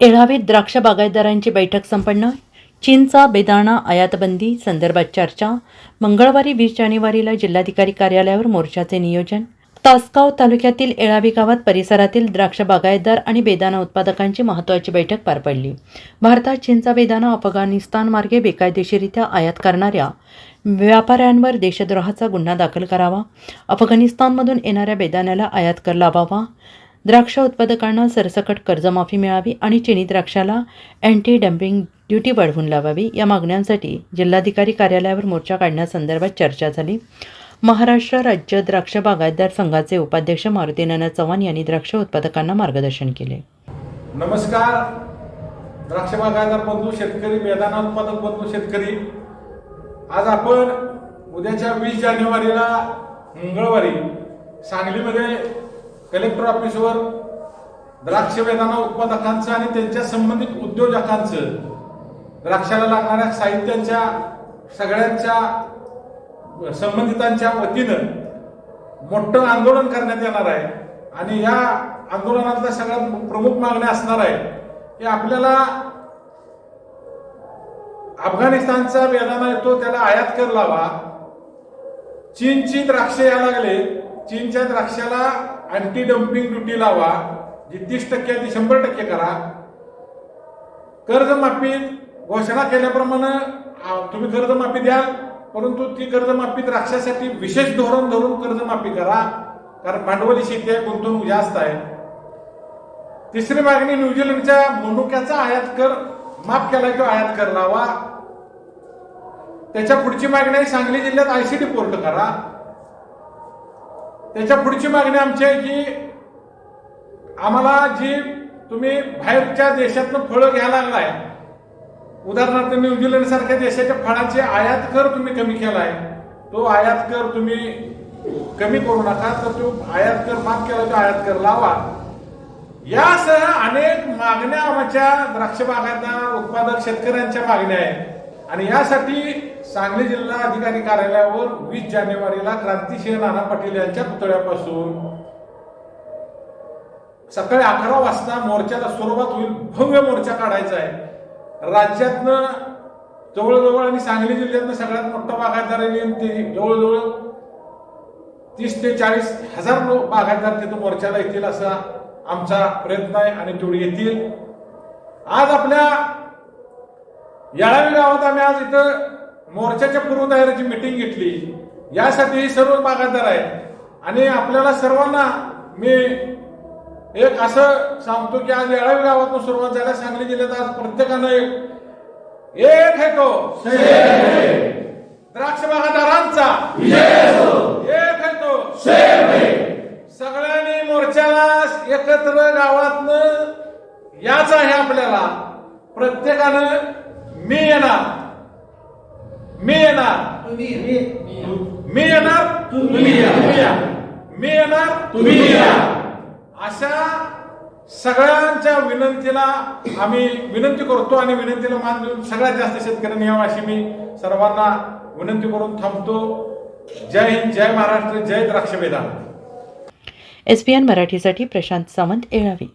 येळावीत द्राक्ष बागायतदारांची बैठक संपन्न. चीनचा बेदाणा आयातबंदी संदर्भात चर्चा. मंगळवारी वीस जानेवारीला जिल्हाधिकारी कार्यालयावर मोर्चाचे नियोजन. तासगाव तालुक्यातील येळावी गावात परिसरातील द्राक्ष बागायतदार आणि बेदाणा उत्पादकांची महत्त्वाची बैठक पार पडली. भारतात चीनचा बेदाणा अफगाणिस्तान मार्गे बेकायदेशीरित्या आयात करणाऱ्या व्यापाऱ्यांवर देशद्रोहाचा गुन्हा दाखल करावा. अफगाणिस्तानमधून येणाऱ्या बेदाण्याला आयात कर लावावा. द्राक्ष उत्पादकांना सरसकट कर्जमाफी मिळावी आणि चिनी द्राक्षाला अँटी डम्पिंग ड्युटी वाढवून लावावी या मागण्यांसाठी जिल्हाधिकारी कार्यालयावर मोर्चा काढण्यासंदर्भात चर्चा झाली. महाराष्ट्र राज्य द्राक्ष बागायतदार संघाचे उपाध्यक्ष मारुती नाना चव्हाण यांनी द्राक्ष उत्पादकांना मार्गदर्शन केले. नमस्कार. द्राक्ष बागायतदार बंधू शेतकरी बेदाणा उत्पादक बंधू शेतकरी. आज आपण उद्याच्या वीस जानेवारीला मंगळवारी सांगलीमध्ये कलेक्टर ऑफिसवर द्राक्ष वेदाना उत्पादकांचं आणि त्यांच्या संबंधित उद्योजकांचं द्राक्षाला लागणाऱ्या साहित्यांच्या सगळ्यांच्या संबंधितांच्या वतीनं मोठं आंदोलन करण्यात येणार आहे आणि या आंदोलनातल्या सगळ्यात प्रमुख मागण्या असणार आहे की आपल्याला अफगाणिस्तानचा वेदाना येतो त्याला आयात कर लावा. चीनची द्राक्ष या लागले. चीनच्या द्राक्षाला अँटी डम्पिंग ड्युटी लावा जी तीस टक्के ती शंभर टक्के करा. कर्जमाफीत घोषणा केल्याप्रमाणे तुम्ही कर्जमाफी द्याल परंतु ती कर्जमाफी द्राक्षासाठी विशेष धोरण धरून कर्जमाफी करा कारण भांडवली शेती आहे गुंतवणूक जास्त आहे. तिसरी मागणी न्यूझीलंडच्या मनुक्याचा आयात कर माफ केलाय तो आयात कर लावा. त्याच्या पुढची मागणी आहे सांगली जिल्ह्यात आयसीडी पोर्ट करा. त्याच्या पुढची मागणी आमची आहे की आम्हाला जी तुम्ही बाहेरच्या देशातनं फळं घ्यायला लागलाय उदाहरणार्थ न्यूझीलंड सारख्या देशाच्या फळाचे आयात कर तुम्ही कमी केलाय. तो आयात कर तुम्ही कमी करू नका तर तो आयात कर माफ केला तो आयात कर लावा. यासह अनेक मागण्या आमच्या द्राक्ष बागांना उत्पादक शेतकऱ्यांच्या मागण्या आहेत. आणि यासाठी सांगली जिल्हा अधिकारी कार्यालयावर वीस जानेवारीला क्रांतिसिंह नाना पाटील यांच्या पुतळ्यापासून सकाळी अकरा वाजता मोर्चाला सुरुवात होईल भव्य मोर्चा काढायचा आहे. राज्यातनं जवळजवळ आणि सांगली जिल्ह्यातनं सगळ्यात मोठा बागायतदार ते जवळजवळ तीस ते चाळीस हजार लोक बागायतदार तिथं मोर्चाला येतील असा आमचा प्रयत्न आहे आणि तेवढे येतील. आज आपल्या येळावी गावात आम्ही आज इथं मोर्चाच्या पूर्वतयारीची मिटिंग घेतली. यासाठी सर्व बागायतदार आहेत. आणि आपल्याला सर्वांना मी एक असं सांगतो की आज येळावी गावातून सुरुवात झाल्या सांगली जिल्ह्यात आज प्रत्येकानं एक एक हे तो. द्राक्ष बागादारांचा एक हे तो. सगळ्यांनी मोर्चाला एकत्र गावातनं याच आहे आपल्याला. प्रत्येकानं मी येणार मी येणार मी येणार तुम्ही या. मी येणार तुम्ही या. अशा सगळ्यांच्या विनंतीला आम्ही विनंती करतो आणि विनंतीला मान देऊन सगळ्यात जास्त शेतकऱ्यांनी यावं अशी मी सर्वांना विनंती करून थांबतो. जय हिंद जय महाराष्ट्र जय द्राक्ष वेदांत एस पी एन मराठीसाठी प्रशांत सावंत येळावी